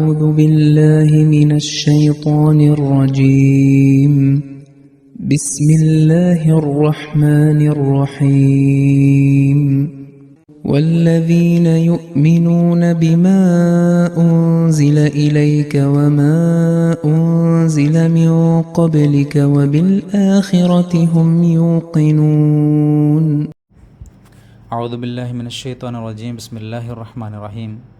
أعوذ بالله من الشيطان الرجيم. بسم الله الرحمن الرحيم. والذين يؤمنون بما أنزل إليك وما أنزل من قبلك وبالآخرة هم يوقنون. أعوذ بالله من الشيطان الرجيم. بسم الله الرحمن الرحيم.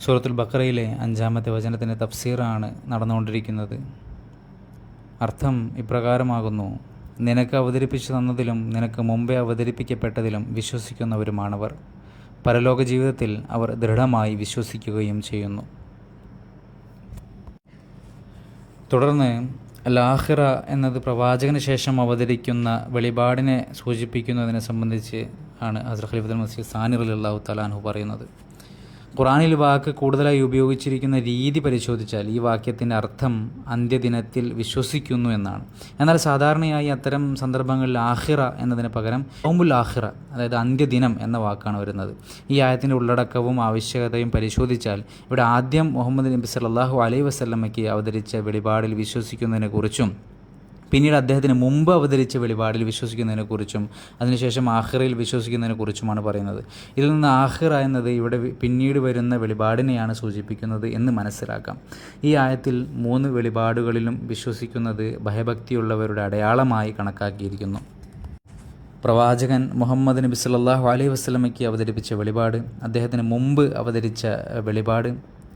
സൂറത്തുൽ ബക്കറയിലെ അഞ്ചാമത്തെ വചനത്തിന്റെ തഫ്സീറാണ് നടന്നുകൊണ്ടിരിക്കുന്നത്. അർത്ഥം ഇപ്രകാരമാകുന്നു. നിനക്ക് അവതരിപ്പിച്ചു തന്നതിലും നിനക്ക് മുമ്പേ അവതരിപ്പിക്കപ്പെട്ടതിലും വിശ്വസിക്കുന്നവരുമാണവർ. പരലോക ജീവിതത്തിൽ അവർ ദൃഢമായി വിശ്വസിക്കുകയും ചെയ്യുന്നു. തുടർന്ന് ലാഹിറ എന്നത് പ്രവാചകന് ശേഷം അവതരിക്കുന്ന വെളിപാടിനെ സൂചിപ്പിക്കുന്നതിനെ സംബന്ധിച്ച് ആണ് അസർ ഖലീഫുൽ മസീദ് സാനിർ അള്ളാഹു തലാൻഹു പറയുന്നത്. ഖുറാനിൽ വാക്ക് കൂടുതലായി ഉപയോഗിച്ചിരിക്കുന്ന രീതി പരിശോധിച്ചാൽ ഈ വാക്യത്തിന്റെ അർത്ഥം അന്ത്യദിനത്തിൽ വിശ്വസിക്കുന്നു എന്നാണ്. എന്നാൽ സാധാരണയായി അത്തരം സന്ദർഭങ്ങളിൽ ആഹിറ എന്നതിന് പകരം ഓമുൽ ആഹിറ അതായത് അന്ത്യദിനം എന്ന വാക്കാണ് വരുന്നത്. ഈ ആയത്തിന്റെ ഉള്ളടക്കവും ആവശ്യകതയും പരിശോധിച്ചാൽ ഇവിടെ ആദ്യം മുഹമ്മദ് നബി സല്ലാഹു അലൈഹി വസ്ലമയ്ക്ക് അവതരിച്ച വെളിപാടിൽ വിശ്വസിക്കുന്നതിനെക്കുറിച്ചും പിന്നീട് അദ്ദേഹത്തിന് മുമ്പ് അവതരിച്ച വെളിപാടിൽ വിശ്വസിക്കുന്നതിനെക്കുറിച്ചും അതിനുശേഷം ആഹ്റയിൽ വിശ്വസിക്കുന്നതിനെക്കുറിച്ചുമാണ് പറയുന്നത്. ഇതിൽ നിന്ന് ആഹ്റ എന്നത് ഇവിടെ പിന്നീട് വരുന്ന വെളിപാടിനെയാണ് സൂചിപ്പിക്കുന്നത് എന്ന് മനസ്സിലാക്കാം. ഈ ആയത്തിൽ മൂന്ന് വെളിപാടുകളിലും വിശ്വസിക്കുന്നത് ഭയഭക്തിയുള്ളവരുടെ അടയാളമായി കണക്കാക്കിയിരിക്കുന്നു. പ്രവാചകൻ മുഹമ്മദ് നബി സല്ലാഹു അലൈഹി വസ്ലമയ്ക്ക് അവതരിപ്പിച്ച വെളിപാട് അദ്ദേഹത്തിന് മുമ്പ് അവതരിച്ച വെളിപാട്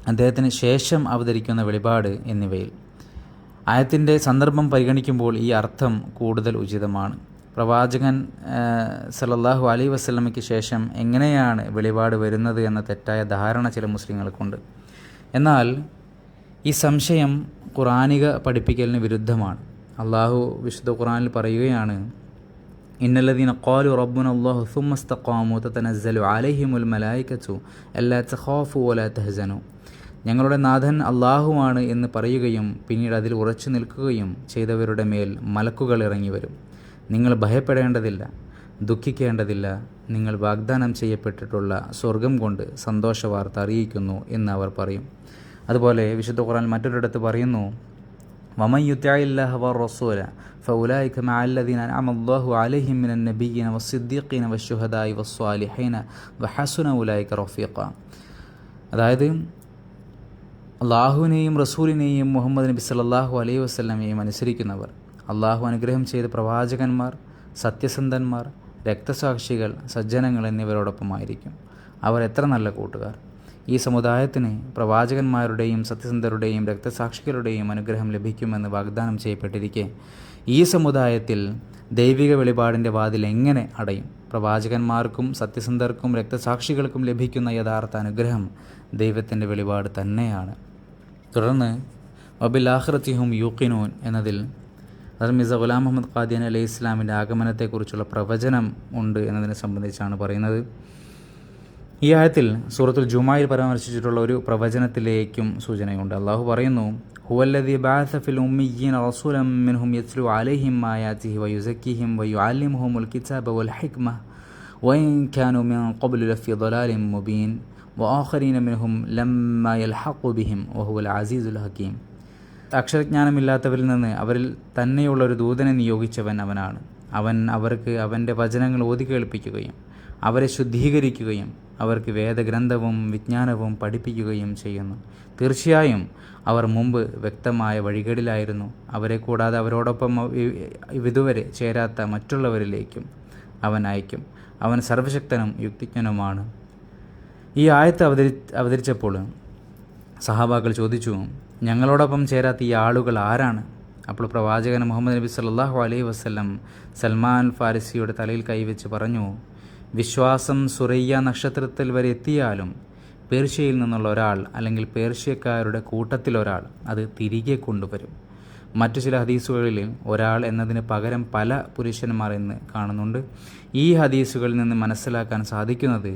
അദ്ദേഹത്തിന് ശേഷം അവതരിക്കുന്ന വെളിപാട് എന്നിവയിൽ. ആയത്തിന്റെ സന്ദർഭം പരിഗണിക്കുമ്പോൾ ഈ അർത്ഥം കൂടുതൽ ഉചിതമാണ്. പ്രവാചകൻ സലല്ലാഹു അലൈ വസ്ലമയ്ക്ക് ശേഷം എങ്ങനെയാണ് വെളിപാട് വരുന്നത് എന്ന തെറ്റായ ധാരണ ചില മുസ്ലിങ്ങൾക്കുണ്ട്. എന്നാൽ ഈ സംശയം ഖുറാനിക പഠിപ്പിക്കലിന് വിരുദ്ധമാണ്. അള്ളാഹു വിശുദ്ധ ഖുറാനിൽ പറയുകയാണ് ഇന്നല്ലദീന ഖാലു റബ്ബുന അല്ലാഹു സുമ്മസ്തഖാമു തതനസ്സലു അലൈഹിമുൽ മലായികത്തു അല്ലാ തഖാഫു വലാ തഹ്സനു. ഞങ്ങളുടെ നാഥൻ അള്ളാഹുവാണ് എന്ന് പറയുകയും പിന്നീട് അതിൽ ഉറച്ചു നിൽക്കുകയും ചെയ്തവരുടെ മേൽ മലക്കുകൾ ഇറങ്ങി വരും നിങ്ങൾ ഭയപ്പെടേണ്ടതില്ല ദുഃഖിക്കേണ്ടതില്ല നിങ്ങൾ വാഗ്ദാനം ചെയ്യപ്പെട്ടിട്ടുള്ള സ്വർഗം കൊണ്ട് സന്തോഷ വാർത്ത അറിയിക്കുന്നു എന്ന് അവർ പറയും അതുപോലെ വിശുദ്ധ ഖുറാൻ മറ്റൊരിടത്ത് പറയുന്നു ومن يطع الله والرسول فأولئك مع الذين أنعم الله عليهم من النبيين والصديقين والشهداء والصالحين وحسن أولئك رفيقا അതായത് അള്ളാഹുവിനെയും റസൂലിനെയും മുഹമ്മദ് നബി സല്ലാഹു അലൈഹി വസ്ലമയെയും അനുസരിക്കുന്നവർ. അള്ളാഹു അനുഗ്രഹം ചെയ്ത പ്രവാചകന്മാർ സത്യസന്ധന്മാർ രക്തസാക്ഷികൾ സജ്ജനങ്ങൾ എന്നിവരോടൊപ്പമായിരിക്കും. അവർ എത്ര നല്ല കൂട്ടുകാർ. ഈ സമുദായത്തിന് പ്രവാചകന്മാരുടെയും സത്യസന്ധരുടെയും രക്തസാക്ഷികളുടെയും അനുഗ്രഹം ലഭിക്കുമെന്ന് വാഗ്ദാനം ചെയ്യപ്പെട്ടിരിക്കെ ഈ സമുദായത്തിൽ ദൈവിക വെളിപാടിന്റെ വാതിൽ എങ്ങനെ അടയും? പ്രവാചകന്മാർക്കും സത്യസന്ധർക്കും രക്തസാക്ഷികൾക്കും ലഭിക്കുന്ന യഥാർത്ഥ അനുഗ്രഹം ദൈവത്തിന്റെ വെളിപാട് തന്നെയാണ്. തുടർന്ന് വബിലാഹ്റത്തിഹും യൂക്കിനൂൻ എന്നതിൽ അത് മിസ ഗുലാം മുഹമ്മദ് ഖാദിയൻ അലൈഹി ഇസ്ലാമിൻ്റെ ആഗമനത്തെക്കുറിച്ചുള്ള പ്രവചനം ഉണ്ട് എന്നതിനെ സംബന്ധിച്ചാണ് പറയുന്നത് ഈ ആയത്തിൽ സൂറത്തുൽ ജുമായിൽ പരാമർശിച്ചിട്ടുള്ള ഒരു പ്രവചനത്തിലേക്കും സൂചനയുണ്ട് അള്ളാഹു പറയുന്നു ഹുവല്ലദി ബാസഫിൽ ഉമ്മിയീൻ റസൂലം മിൻഹും യസ്ലു അലൈഹിം ആയാത്തിഹി വയുസക്കിഹിം വയുഅല്ലിമുഹുമുൽ കിതാബ വൽ ഹിക്മ വൈൻ കാനു മിൻ ഖബ്ലു ലഫി ضلال മുബീൻ വോഹരീന മിൻഹും ലമ്മ യൽഹഖുബിഹിം വഹുൽ അസീസുൽ ഹക്കീം. അക്ഷരജ്ഞാനമില്ലാത്തവരിൽ നിന്ന് അവരിൽ തന്നെയുള്ള ഒരു ദൂതനെ നിയോഗിച്ചവൻ അവനാണ്. അവൻ അവർക്ക് അവന്റെ വചനങ്ങൾ ഓതിക്കേൾപ്പിക്കുകയും അവരെ ശുദ്ധീകരിക്കുകയും അവർക്ക് വേദഗ്രന്ഥവും വിജ്ഞാനവും പഠിപ്പിക്കുകയും ചെയ്യുന്നു. തീർച്ചയായും അവർ മുമ്പ് വ്യക്തമായ വഴികളിലായിരുന്നു. അവരെ കൂടാതെ അവരോടൊപ്പം ഇതുവരെ ചേരാത്ത മറ്റുള്ളവരിലേക്കും അവൻ അയക്കും. അവൻ സർവശക്തനും യുക്തിജ്ഞനുമാണ്. ഈ ആയത്ത് അവതരി അവതരിച്ചപ്പോൾ സഹാബാക്കൾ ചോദിച്ചു ഞങ്ങളോടൊപ്പം ചേരാത്ത ഈ ആളുകൾ ആരാണ്? അപ്പോൾ പ്രവാചകൻ മുഹമ്മദ് നബി സല്ലാഹു അലൈഹി വസ്ലം സൽമാൻ ഫാരിസിയുടെ തലയിൽ കൈവച്ച് പറഞ്ഞു വിശ്വാസം സുറയ്യ നക്ഷത്രത്തിൽ വരെ എത്തിയാലും പേർഷ്യയിൽ നിന്നുള്ള ഒരാൾ അല്ലെങ്കിൽ പേർഷ്യക്കാരുടെ കൂട്ടത്തിലൊരാൾ അത് തിരികെ കൊണ്ടുവരും. മറ്റു ചില ഹദീസുകളിൽ ഒരാൾ എന്നതിന് പകരം പല പുരുഷന്മാർ എന്ന് കാണുന്നുണ്ട്. ഈ ഹദീസുകളിൽ നിന്ന് മനസ്സിലാക്കാൻ സാധിക്കുന്നത്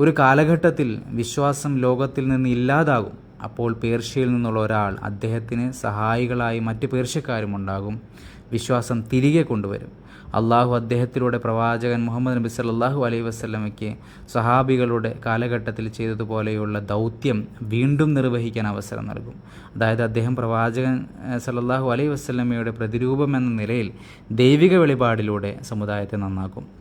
ഒരു കാലഘട്ടത്തിൽ വിശ്വാസം ലോകത്തിൽ നിന്ന് ഇല്ലാതാകും. അപ്പോൾ പേർഷ്യയിൽ നിന്നുള്ള ഒരാൾ അദ്ദേഹത്തിന് സഹായികളായി മറ്റ് പേർഷ്യക്കാരും ഉണ്ടാകും. വിശ്വാസം തിരികെ കൊണ്ടുവരും. അള്ളാഹു അദ്ദേഹത്തിലൂടെ പ്രവാചകൻ മുഹമ്മദ് നബി സല്ലല്ലാഹു അലൈഹി വസല്ലമയ്ക്ക് സഹാബികളുടെ കാലഘട്ടത്തിൽ ചെയ്തതുപോലെയുള്ള ദൗത്യം വീണ്ടും നിർവഹിക്കാൻ അവസരം നൽകും. അതായത് അദ്ദേഹം പ്രവാചകൻ സല്ലാഹു അലൈഹി വസല്ലമയുടെ പ്രതിരൂപം എന്ന നിലയിൽ ദൈവിക വെളിപാടിലൂടെ സമുദായത്തെ നന്നാക്കും.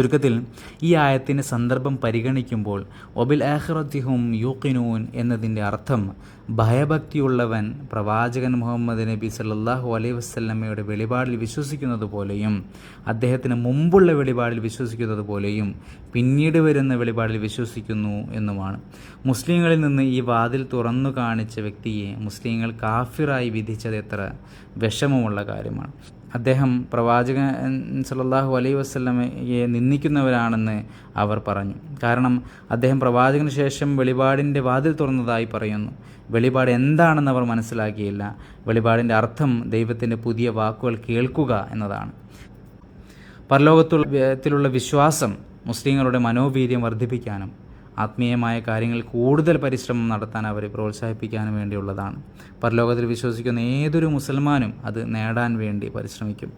ചുരുക്കത്തിൽ ഈ ആയത്തിന്റെ സന്ദർഭം പരിഗണിക്കുമ്പോൾ ഒബിൽ ആഖിറത്തിഹും യൂക്കിനൂൻ എന്നതിന്റെ അർത്ഥം ഭയഭക്തിയുള്ളവൻ പ്രവാചകൻ മുഹമ്മദ് നബി സല്ലാഹു അലൈഹി വസല്ലമയുടെ വെളിപാടിൽ വിശ്വസിക്കുന്നത് പോലെയും അദ്ദേഹത്തിന് മുമ്പുള്ള വെളിപാടിൽ വിശ്വസിക്കുന്നത് പോലെയും പിന്നീട് വരുന്ന വെളിപാടിൽ വിശ്വസിക്കുന്നു എന്നുമാണ്. മുസ്ലിങ്ങളിൽ നിന്ന് ഈ വാതിൽ തുറന്നു കാണിച്ച വ്യക്തിയെ മുസ്ലിങ്ങൾ കാഫിറായി വിധിച്ചത് എത്ര? വിഷമമുള്ള കാര്യമാണ്. അദ്ദേഹം പ്രവാചകൻ സല്ലല്ലാഹു അലൈ വസ്ലമയെ നിന്ദിക്കുന്നവരാണെന്ന് അവർ പറഞ്ഞു. കാരണം അദ്ദേഹം പ്രവാചകന് ശേഷം വെളിപാടിന്റെ വാതിൽ തുറന്നതായി പറയുന്നു. വെളിപാട് എന്താണെന്ന് അവർ മനസ്സിലാക്കിയില്ല. വെളിപാടിന്റെ അർത്ഥം ദൈവത്തിന്റെ പുതിയ വാക്കുകൾ കേൾക്കുക എന്നതാണ്. പരലോകത്തുള്ള വിശ്വാസം മുസ്ലിങ്ങളുടെ മനോവീര്യം വർദ്ധിപ്പിക്കാനും ആത്മീയമായ കാര്യങ്ങൾ കൂടുതൽ പരിശ്രമം നടത്താൻ അവരെ പ്രോത്സാഹിപ്പിക്കാനും വേണ്ടിയുള്ളതാണ്. പരലോകത്തിൽ വിശ്വസിക്കുന്ന ഏതൊരു മുസൽമാനും അത് നേടാൻ വേണ്ടി പരിശ്രമിക്കും.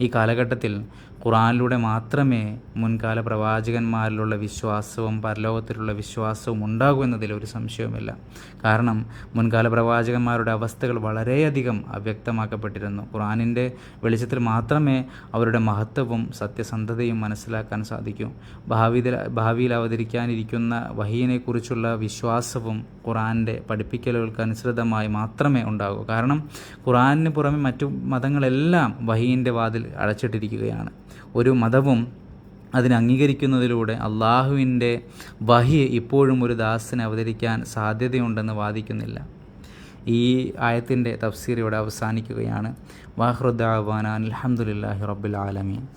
ഈ കാലഘട്ടത്തിൽ ഖുറാനിലൂടെ മാത്രമേ മുൻകാല പ്രവാചകന്മാരിലുള്ള വിശ്വാസവും പരലോകത്തിലുള്ള വിശ്വാസവും ഉണ്ടാകൂ എന്നതിൽ ഒരു സംശയവുമില്ല. കാരണം മുൻകാല പ്രവാചകന്മാരുടെ അവസ്ഥകൾ വളരെയധികം അവ്യക്തമാക്കപ്പെട്ടിരുന്നു. ഖുറാനിന്റെ വെളിച്ചത്തിൽ മാത്രമേ അവരുടെ മഹത്വവും സത്യസന്ധതയും മനസ്സിലാക്കാൻ സാധിക്കൂ. ഭാവിയിൽ ഭാവിയിൽ അവതരിക്കാനിരിക്കുന്ന വഹീനെക്കുറിച്ചുള്ള വിശ്വാസവും ഖുറാന്റെ പഠിപ്പിക്കലുകൾക്ക് അനുസൃതമായി മാത്രമേ ഉണ്ടാകൂ. കാരണം ഖുറാനിന് പുറമെ മറ്റു മതങ്ങളെല്ലാം വഹീന്റെ വാതിൽ അടച്ചിട്ടിരിക്കുകയാണ്. ഒരു മതവും അതിനെ അംഗീകരിക്കുന്നതിലൂടെ അള്ളാഹുവിന്റെ വഹി ഇപ്പോഴും ഒരു ദാസിനെ അവതരിക്കാൻ സാധ്യതയുണ്ടെന്ന് വാദിക്കുന്നില്ല. ഈ ആയത്തിന്റെ തഫ്സീർ ഇവിടെ അവസാനിക്കുകയാണ്. വാഹ്റുദ്ദാവാൻ അലഹമുല്ലാഹി റബ്ബുൽ ആലമീൻ.